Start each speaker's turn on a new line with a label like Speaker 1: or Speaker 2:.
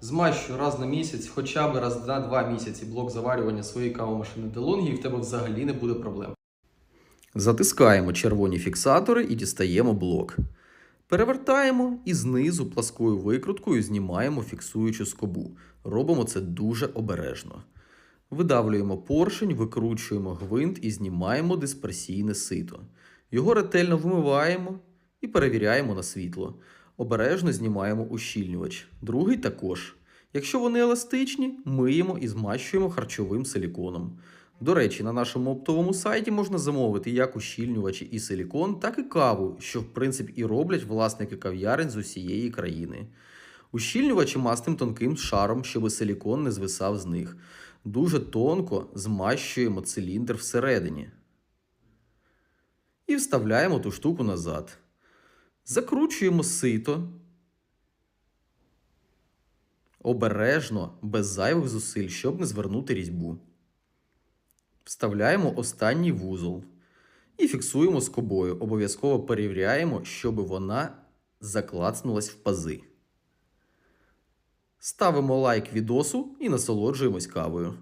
Speaker 1: Змащуй раз на місяць, хоча б раз на два місяці блок заварювання своєї кавомашини DeLonghi, і в тебе взагалі не буде проблем. Затискаємо червоні фіксатори і дістаємо блок. Перевертаємо і знизу пласкою викруткою знімаємо фіксуючу скобу. Робимо це дуже обережно. Видавлюємо поршень, викручуємо гвинт і знімаємо дисперсійне сито. Його ретельно вимиваємо і перевіряємо на світло. Обережно знімаємо ущільнювач. Другий також. Якщо вони еластичні, миємо і змащуємо харчовим силіконом. До речі, на нашому оптовому сайті можна замовити як ущільнювачі і силікон, так і каву, що в принципі і роблять власники кав'ярень з усієї країни. Ущільнювачі мастим тонким шаром, щоб силікон не звисав з них. Дуже тонко змащуємо циліндр всередині. І вставляємо ту штуку назад. Закручуємо сито. Обережно, без зайвих зусиль, щоб не звернути різьбу. Вставляємо останній вузол і фіксуємо скобою. Обов'язково перевіряємо, щоб вона заклацнулась в пази. Ставимо лайк відосу і насолоджуємось кавою.